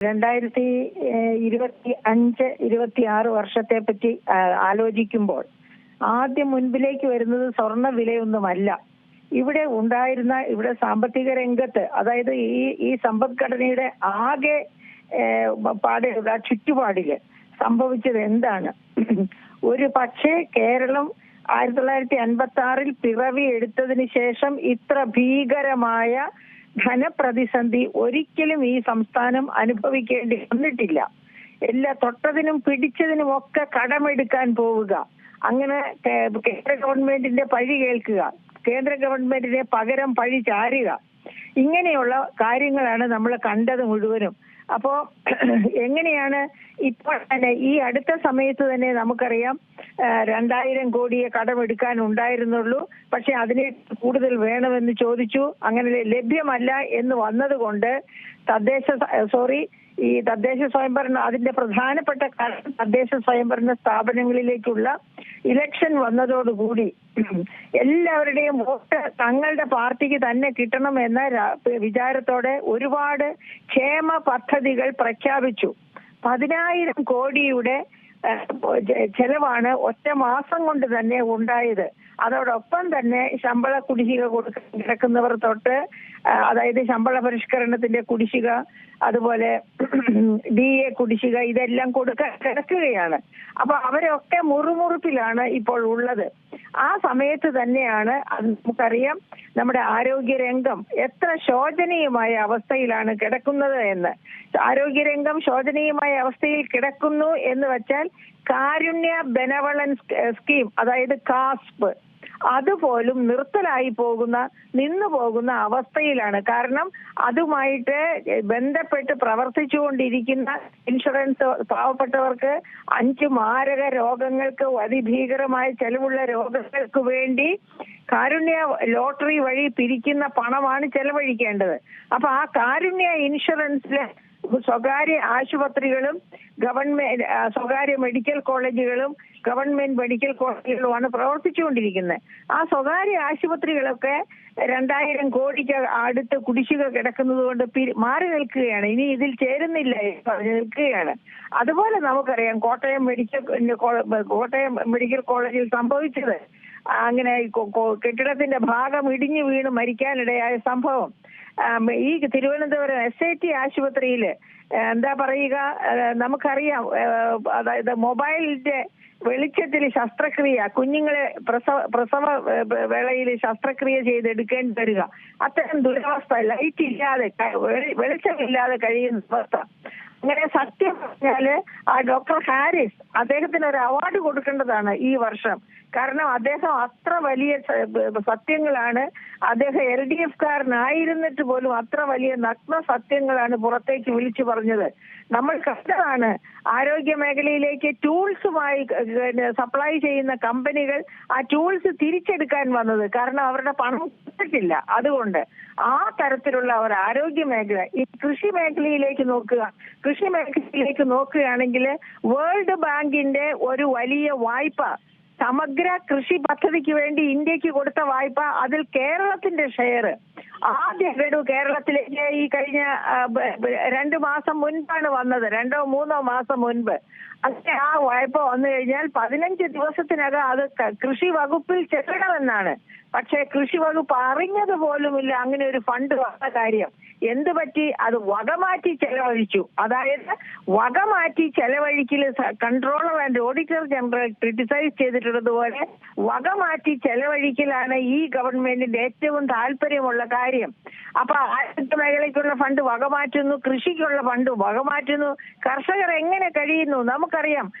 രണ്ടായിരത്തി ഇരുപത്തി അഞ്ച് ഇരുപത്തി ആറ് വർഷത്തെ പറ്റി ആലോചിക്കുമ്പോൾ ആദ്യം മുൻപിലേക്ക് വരുന്നത് സ്വർണ വിലയൊന്നുമല്ല. ഇവിടെ ഉണ്ടായിരുന്ന ഇവിടെ സാമ്പത്തിക രംഗത്ത് അതായത് ഈ ഈ സമ്പദ്ഘടനയുടെ ആകെ പാടെ പാട് ആ ചുറ്റുപാടിൽ സംഭവിച്ചത് എന്താണ്? ഒരു പക്ഷേ കേരളം ആയിരത്തി തൊള്ളായിരത്തി അൻപത്തി ആറിൽ പിറവി എടുത്തതിന് ശേഷം ഇത്ര ഭീകരമായ ധനപ്രതിസന്ധി ഒരിക്കലും ഈ സംസ്ഥാനം അനുഭവിക്കേണ്ടി വന്നിട്ടില്ല. എല്ലാ തൊട്ടതിനും പിടിച്ചതിനും ഒക്കെ കടമെടുക്കാൻ പോവുക. അങ്ങനെ കേന്ദ്ര ഗവൺമെന്റിന്റെ പഴി കേൾക്കുക. കേന്ദ്ര ഗവൺമെന്റിനെ പകരം പഴി ചാരുക. ഇങ്ങനെയുള്ള കാര്യങ്ങളാണ് നമ്മൾ കണ്ടത് മുഴുവനും. അപ്പോ എങ്ങനെയാണ് ഇപ്പോൾ തന്നെ ഈ അടുത്ത സമയത്ത് തന്നെ നമുക്കറിയാം രണ്ടായിരം കോടിയെ കടമെടുക്കാൻ ഉണ്ടായിരുന്നുള്ളൂ. പക്ഷെ അതിനെ കൂടുതൽ വേണമെന്ന് ചോദിച്ചു. അങ്ങനെ ലഭ്യമല്ല എന്ന് വന്നതുകൊണ്ട് തദ്ദേശ സോറി ഈ തദ്ദേശ സ്വയംഭരണ അതിന്റെ പ്രധാനപ്പെട്ട കാരണം തദ്ദേശ സ്വയംഭരണ സ്ഥാപനങ്ങളിലേക്കുള്ള ഇലക്ഷൻ വന്നതോടുകൂടി എല്ലാവരുടെയും വോട്ട് തങ്ങളുടെ പാർട്ടിക്ക് തന്നെ കിട്ടണമെന്ന എന്ന വിചാരത്തോടെ ഒരുപാട് ക്ഷേമ പദ്ധതികൾ പ്രഖ്യാപിച്ചു. പതിനായിരം കോടിയുടെ ചെലവാണ് ഒറ്റ മാസം കൊണ്ട് തന്നെ ഉണ്ടായത്. അതോടൊപ്പം തന്നെ ശമ്പള കുടിശ്ശിക കൊടുക്കാൻ കിടക്കുന്നവർ തൊട്ട് അതായത് ശമ്പള പരിഷ്കരണത്തിന്റെ കുടിശ്ശിക അതുപോലെ ഡി എ കുടിശ്ശിക ഇതെല്ലാം കൊടുക്ക കിടക്കുകയാണ്. അപ്പൊ അവരൊക്കെ മുറുമുറുപ്പിലാണ് ഇപ്പോൾ ഉള്ളത്. ആ സമയത്ത് തന്നെയാണ് നമുക്കറിയാം നമ്മുടെ ആരോഗ്യരംഗം എത്ര ശോചനീയമായ അവസ്ഥയിലാണ് കിടക്കുന്നത് എന്ന്. ആരോഗ്യരംഗം ശോചനീയമായ അവസ്ഥയിൽ കിടക്കുന്നു എന്ന് വെച്ചാൽ കാരുണ്യ ബെനവളൻസ് സ്കീം അതായത് കാസ്പ് അതുപോലും നിർത്തലായി പോകുന്ന നിന്നു പോകുന്ന അവസ്ഥയിലാണ്. കാരണം അതുമായിട്ട് ബന്ധപ്പെട്ട് പ്രവർത്തിച്ചുകൊണ്ടിരിക്കുന്ന ഇൻഷുറൻസ് പാവപ്പെട്ടവർക്ക് അഞ്ച് മാരക രോഗങ്ങൾക്ക് അതിഭീകരമായ ചെലവുള്ള രോഗങ്ങൾക്ക് വേണ്ടി കാരുണ്യ ലോട്ടറി വഴി പിരിക്കുന്ന പണമാണ് ചെലവഴിക്കേണ്ടത്. അപ്പൊ ആ കാരുണ്യ ഇൻഷുറൻസിലെ സ്വകാര്യ ആശുപത്രികളും ഗവൺമെന്റ് സ്വകാര്യ മെഡിക്കൽ കോളേജുകളും ഗവൺമെന്റ് മെഡിക്കൽ കോളേജുകളുമാണ് പ്രവർത്തിച്ചുകൊണ്ടിരിക്കുന്നത്. ആ സ്വകാര്യ ആശുപത്രികളൊക്കെ രണ്ടായിരം കോടിക്ക് അടുത്ത് കുടിശ്ശിക കിടക്കുന്നത് കൊണ്ട് മാറി നിൽക്കുകയാണ്. ഇനി ഇതിൽ ചേരുന്നില്ല പറഞ്ഞു നിൽക്കുകയാണ്. അതുപോലെ നമുക്കറിയാം കോട്ടയം മെഡിക്കൽ കോട്ടയം മെഡിക്കൽ കോളേജിൽ സംഭവിച്ചത്. അങ്ങനെ കെട്ടിടത്തിന്റെ ഭാഗം ഇടിഞ്ഞു വീണ് മരിക്കാനിടയായ സംഭവം. ഈ തിരുവനന്തപുരം എസ് ഐ ടി ആശുപത്രിയിൽ എന്താ പറയുക നമുക്കറിയാം അതായത് മൊബൈലിന്റെ വെളിച്ചത്തിൽ ശസ്ത്രക്രിയ കുഞ്ഞുങ്ങളെ പ്രസവ പ്രസവ വേളയിൽ ശസ്ത്രക്രിയ ചെയ്തെടുക്കേണ്ടി വരിക. അത്തരം ദുരവസ്ഥ ലൈറ്റ് ഇല്ലാതെ വെളിച്ചമില്ലാതെ കഴിയുന്ന അവസ്ഥ. അങ്ങനെ സത്യം പറഞ്ഞാൽ ആ ഡോക്ടർ ഹാരിസ് അദ്ദേഹത്തിന് ഒരു അവാർഡ് കൊടുക്കേണ്ടതാണ് ഈ വർഷം. കാരണം അദ്ദേഹം അത്ര വലിയ സത്യങ്ങളാണ്. അദ്ദേഹം എൽ ഡി എഫ് കാരനായിരുന്നിട്ട് പോലും അത്ര വലിയ നഗ്ന സത്യങ്ങളാണ് പുറത്തേക്ക് വിളിച്ചു പറഞ്ഞത്. നമ്മൾ കണ്ടതാണ് ആരോഗ്യ മേഖലയിലേക്ക് ടൂൾസുമായി സപ്ലൈ ചെയ്യുന്ന കമ്പനികൾ ആ ടൂൾസ് തിരിച്ചെടുക്കാൻ വന്നത്. കാരണം അവരുടെ പണം കിട്ടില്ല അതുകൊണ്ട് ആ തരത്തിലുള്ള ഒരു ആരോഗ്യ മേഖല ഈ കൃഷി മേഖലയിലേക്ക് നോക്കുക. കൃഷി മേഖലയിലേക്ക് നോക്കുകയാണെങ്കിൽ വേൾഡ് ബാങ്കിന്റെ ഒരു വലിയ വായ്പ സമഗ്ര കൃഷി പദ്ധതിക്ക് വേണ്ടി ഇന്ത്യയ്ക്ക് കൊടുത്ത വായ്പ അതിൽ കേരളത്തിന്റെ ഷെയർ ആദ്യ ഗഡു കേരളത്തിലേക്ക് ഈ കഴിഞ്ഞ രണ്ട് മാസം മുൻപാണ് വന്നത്. രണ്ടോ മൂന്നോ മാസം മുൻപ്. അങ്ങനെ ആ വായ്പ വന്നു കഴിഞ്ഞാൽ പതിനഞ്ച് ദിവസത്തിനകം അത് കൃഷി വകുപ്പിൽ ചെല്ലണമെന്നാണ്. പക്ഷേ കൃഷി വകുപ്പ് അറിഞ്ഞത് പോലുമില്ല അങ്ങനെ ഒരു ഫണ്ട് വന്ന കാര്യം. എന്ത് പറ്റി? അത് വകമാറ്റി ചെലവഴിച്ചു. അതായത് വകമാറ്റി ചെലവഴിക്കൽ controller and auditor general criticise ചെയ്തിട്ടുള്ളതുപോലെ വകമാറ്റി ചെലവഴിക്കലാണ് ഈ ഗവൺമെന്റിന്റെ ഏറ്റവും താല്പര്യമുള്ള കാര്യം അപ്പൊ ആരോഗ്യ മേഖലയ്ക്കുള്ള ഫണ്ട് വകമാറ്റുന്നു കൃഷിക്കുള്ള ഫണ്ട് വകമാറ്റുന്നു കർഷകർ എങ്ങനെ കഴിയുന്നു? നമുക്കറിയാം.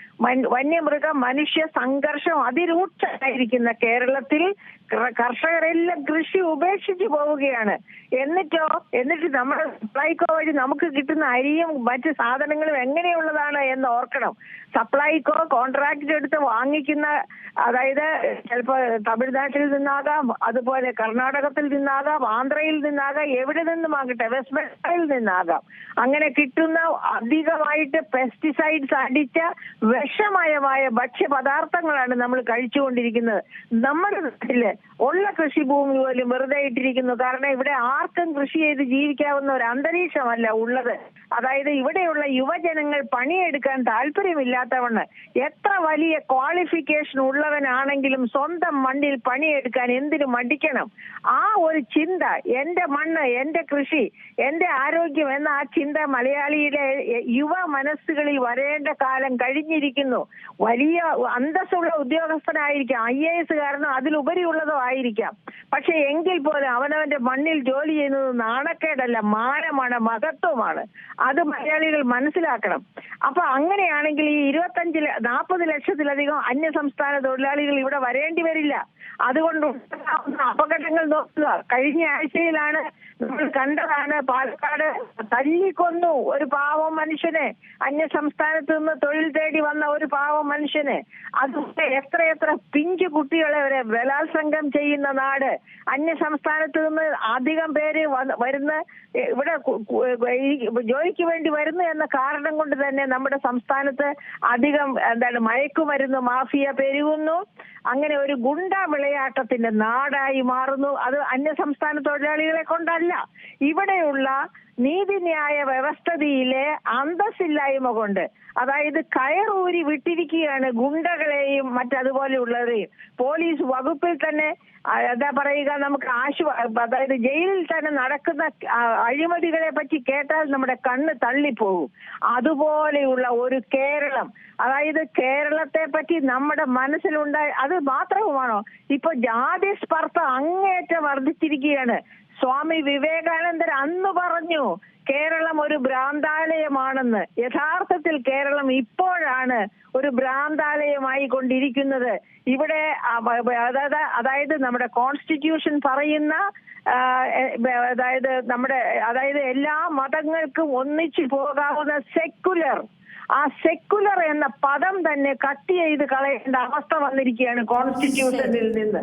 വന്യമൃഗം മനുഷ്യ സംഘർഷം അതിരൂക്ഷമായിരിക്കുന്ന കേരളത്തിൽ കർഷകരെല്ലാം കൃഷി ഉപേക്ഷിച്ചു പോവുകയാണ്. എന്നിട്ടോ എന്നിട്ട് നമ്മുടെ സപ്ലൈകോ വഴി നമുക്ക് കിട്ടുന്ന അരിയും മറ്റ് സാധനങ്ങളും എങ്ങനെയുള്ളതാണ് എന്ന് ഓർക്കണം. സപ്ലൈകോ കോൺട്രാക്ട് എടുത്ത് വാങ്ങിക്കുന്ന അതായത് ചിലപ്പോ തമിഴ്നാട്ടിൽ നിന്നാകാം അതുപോലെ കർണാടകത്തിൽ നിന്നാകാം ആന്ധ്രയിൽ നിന്നാകാം എവിടെ നിന്നും ആകട്ടെ വെസ്റ്റ് ബംഗാളിൽ നിന്നാകാം. അങ്ങനെ കിട്ടുന്ന അധികമായിട്ട് പെസ്റ്റിസൈഡ്സ് അടിച്ച വിഷമയമായ ഭക്ഷ്യപദാർത്ഥങ്ങളാണ് നമ്മൾ കഴിച്ചുകൊണ്ടിരിക്കുന്നത്. നമ്മുടെ നാട്ടിൽ ഉള്ള കൃഷിഭൂമി പോലും വെറുതെ ഇട്ടിരിക്കുന്നു. കാരണം ഇവിടെ ആർക്കും കൃഷി ചെയ്ത് ജീവിക്കാവുന്ന ഒരു അന്തരീക്ഷമല്ല ഉള്ളത്. അതായത് ഇവിടെയുള്ള യുവജനങ്ങൾ പണിയെടുക്കാൻ താല്പര്യമില്ലാത്തവണ് എത്ര വലിയ ക്വാളിഫിക്കേഷൻ ഉള്ളവനാണെങ്കിലും സ്വന്തം മണ്ണിൽ പണിയെടുക്കാൻ എന്തിനു മടിക്കണം? ആ ഒരു ചിന്ത എന്റെ മണ്ണ് എന്റെ കൃഷി എന്റെ ആരോഗ്യം എന്ന ആ ചിന്ത മലയാളിയിലെ യുവ മനസ്സുകളിൽ വരേണ്ട കാലം കഴിഞ്ഞിരിക്കുന്നു. വലിയ അന്തസ്സുള്ള ഉദ്യോഗസ്ഥനായിരിക്കാം. ഐ എ എസ് കാരണം അതിലുപരിയുള്ളതോ ആയിരിക്കാം. പക്ഷെ എങ്കിൽ പോലും അവനവന്റെ മണ്ണിൽ ജോലി ചെയ്യുന്നത് നാണക്കേടല്ല മാനമാണ് മഹത്വമാണ്. അത് മലയാളികൾ മനസ്സിലാക്കണം. അപ്പൊ അങ്ങനെയാണെങ്കിൽ ഈ ഇരുപത്തഞ്ച് നാൽപ്പത് ലക്ഷത്തിലധികം അന്യ സംസ്ഥാന തൊഴിലാളികൾ ഇവിടെ വരേണ്ടി വരില്ല. അതുകൊണ്ട് അപകടങ്ങൾ നോക്കുക. കഴിഞ്ഞ ആഴ്ചയിലാണ് നമ്മൾ കണ്ടതാണ് പാലക്കാട് തല്ലിക്കൊന്നു ഒരു പാവം മനുഷ്യനെ. അന്യ സംസ്ഥാനത്ത് നിന്ന് തൊഴിൽ തേടി വന്ന ഒരു പാവം മനുഷ്യനെ. അതുകൊണ്ട് എത്രയെത്ര പിഞ്ചു കുട്ടികളെ വരെ ബലാത്സംഗം ചെയ്യുന്ന നാട്. അന്യ സംസ്ഥാനത്ത് നിന്ന് അധികം പേര് വരുന്ന ഇവിടെ ജോലിക്ക് വേണ്ടി വരുന്നു എന്ന കാരണം കൊണ്ട് തന്നെ നമ്മുടെ സംസ്ഥാനത്ത് അധികം എന്താണ് മയക്കുമരുന്ന് മാഫിയ പെരുകുന്നു. അങ്ങനെ ഒരു ഗുണ്ട വിളയാട്ടത്തിന്റെ നാടായി മാറുന്നു. അത് അന്യ സംസ്ഥാന തൊഴിലാളികളെ കൊണ്ടല്ല. ഇവിടെയുള്ള നീതിന്യായ വ്യവസ്ഥതയിലെ അന്തസ്സില്ലായ്മ കൊണ്ട് അതായത് കയറൂരി വിട്ടിരിക്കുകയാണ് ഗുണ്ടകളെയും മറ്റതുപോലെയുള്ളവരെയും. പോലീസ് വകുപ്പിൽ തന്നെ എന്താ പറയുക നമുക്ക് ആശു അതായത് ജയിലിൽ തന്നെ നടക്കുന്ന അഴിമതികളെ പറ്റി കേട്ടാൽ നമ്മുടെ കണ്ണ് തള്ളിപ്പോകും. അതുപോലെയുള്ള ഒരു കേരളം അതായത് കേരളത്തെ പറ്റി നമ്മുടെ മനസ്സിലുണ്ടായ അത് മാത്രവുമാണോ? ഇപ്പൊ ജാതി സ്പർദ്ധ അങ്ങേറ്റം വർദ്ധിച്ചിരിക്കുകയാണ്. സ്വാമി വിവേകാനന്ദർ അന്ന് പറഞ്ഞു കേരളം ഒരു ഭ്രാന്താലയമാണെന്ന്. യഥാർത്ഥത്തിൽ കേരളം ഇപ്പോഴാണ് ഒരു ഭ്രാന്താലയമായി കൊണ്ടിരിക്കുന്നത്. ഇവിടെ അതായത് അതായത് നമ്മുടെ കോൺസ്റ്റിറ്റ്യൂഷൻ പറയുന്ന അതായത് നമ്മുടെ അതായത് എല്ലാ മതങ്ങൾക്കും ഒന്നിച്ചു പോകാവുന്ന സെക്കുലർ ആ സെക്കുലർ എന്ന പദം തന്നെ കട്ട് ചെയ്ത് കളയേണ്ട അവസ്ഥ വന്നിരിക്കുകയാണ് കോൺസ്റ്റിറ്റ്യൂഷനിൽ നിന്ന്.